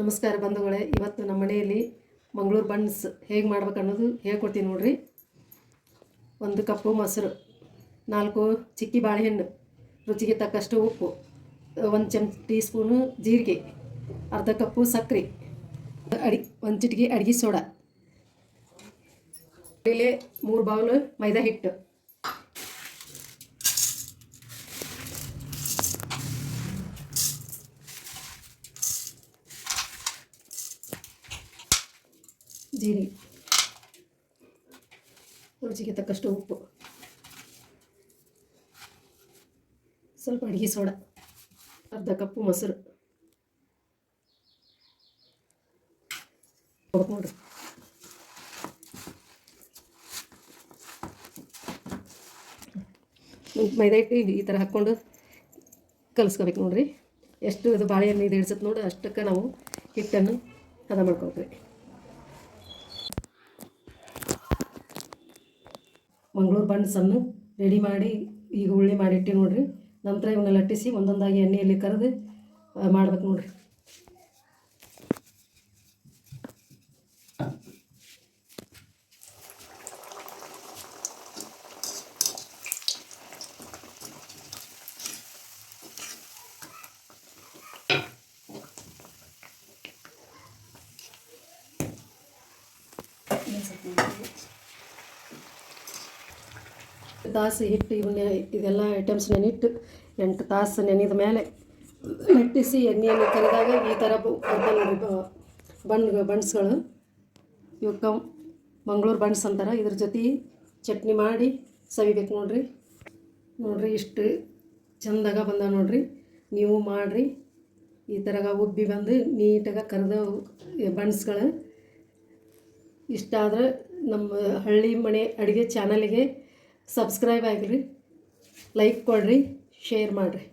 ನಮಸ್ಕಾರ ಬಂಧುಗಳೇ, ಇವತ್ತು ನಮ್ಮ ಮನೆಯಲ್ಲಿ ಮಂಗಳೂರು ಬನ್ಸ್ ಹೇಗೆ ಮಾಡ್ಬೇಕು ಅನ್ನೋದು ಹೇಳ್ಕೊಡ್ತೀನಿ ನೋಡ್ರಿ. ಒಂದು ಕಪ್ಪು ಮೊಸರು, ನಾಲ್ಕು ಚಿಕ್ಕಿ ಬಾಳೆಹಣ್ಣು, ರುಚಿಗೆ ತಕ್ಕಷ್ಟು ಉಪ್ಪು, ಒಂದು ಚಮಚ ಟೀ ಸ್ಪೂನು ಜೀರಿಗೆ, ಅರ್ಧ ಕಪ್ಪು ಸಕ್ಕರೆ, ಅಡಿ, ಒಂದು ಚಿಟಿಕೆ ಅಡುಗೆ ಸೋಡಾ ಮೇಲೆ ಮೂರು ಬೌಲ್ ಮೈದಾ ಹಿಟ್ಟು. ಜೀರಿಗೆ ರುಚಿಗೆ ತಕ್ಕಷ್ಟು ಉಪ್ಪು. ಸ್ವಲ್ಪ ಅಡುಗೆ ಸೋಡ. ಅರ್ಧ ಕಪ್ಪು ಮೊಸರು. ನೋಡ್ರಿ ಮೈದಾ ಈ ಥರ ಹಾಕ್ಕೊಂಡು ಕಲಿಸ್ಕೋಬೇಕು ನೋಡ್ರಿ. ಎಷ್ಟು ಇದು ಬಾಳೆಹಣ್ಣು ಇದು ಇಡ್ಸತ್ತೆ ನೋಡಿ. ಅಷ್ಟಕ್ಕೆ ನಾವು ಹಿಟ್ಟನ್ನು ಹದ ಮಾಡ್ಕೋಬೇಕು ಮಂಗಳೂರು ಬಣ್ಸನ್ನು ರೆಡಿ ಮಾಡಿ ಈಗ ಉಳ್ಳಿ ಮಾಡಿಟ್ಟು ನೋಡ್ರಿ. ನಂತರ ಇವನ್ನ ಲಟ್ಟಿಸಿ ಒಂದೊಂದಾಗಿ ಎಣ್ಣೆಯಲ್ಲಿ ಕರೆದು ಮಾಡ್ಬೇಕು ನೋಡ್ರಿ. ತಾಸು ಹಿಟ್ಟು ಇವನ್ನ ಇದೆಲ್ಲ ಐಟಮ್ಸ್ ನೆನಿಟ್ಟು ಎಂಟು ತಾಸು ನೆನೆದ ಮೇಲೆ ಮೆಟ್ಟಿಸಿ ಎಣ್ಣೆಯನ್ನು ಕರೆದಾಗ ಈ ಥರ ಬಣ್ಣ ಬಣ್ಸ್ಗಳು. ಇವಕ್ಕ ಮಂಗಳೂರು ಬಣ್ಸ್ ಅಂತಾರೆ. ಇದ್ರ ಜೊತೆ ಚಟ್ನಿ ಮಾಡಿ ಸವಿಬೇಕು ನೋಡ್ರಿ. ನೋಡ್ರಿ ಇಷ್ಟು ಚಂದಾಗ ಬಂದ ನೋಡ್ರಿ. ನೀವು ಮಾಡಿರಿ. ಈ ಥರಗ ಉಬ್ಬಿ ಬಂದು ನೀಟಾಗ ಕರೆದ ಬಣ್ಸ್ಗಳು. ಇಷ್ಟ ಆದ್ರೆ ನಮ್ಮ ಹಳ್ಳಿ ಮನೆ ಅಡುಗೆ ಚಾನಲಿಗೆ ಸಬ್ಸ್ಕ್ರೈಬ್ ಆಗಿರಿ ಲೈಕ್ ಕೊಡಿರಿ ಶೇರ್ ಮಾಡಿರಿ.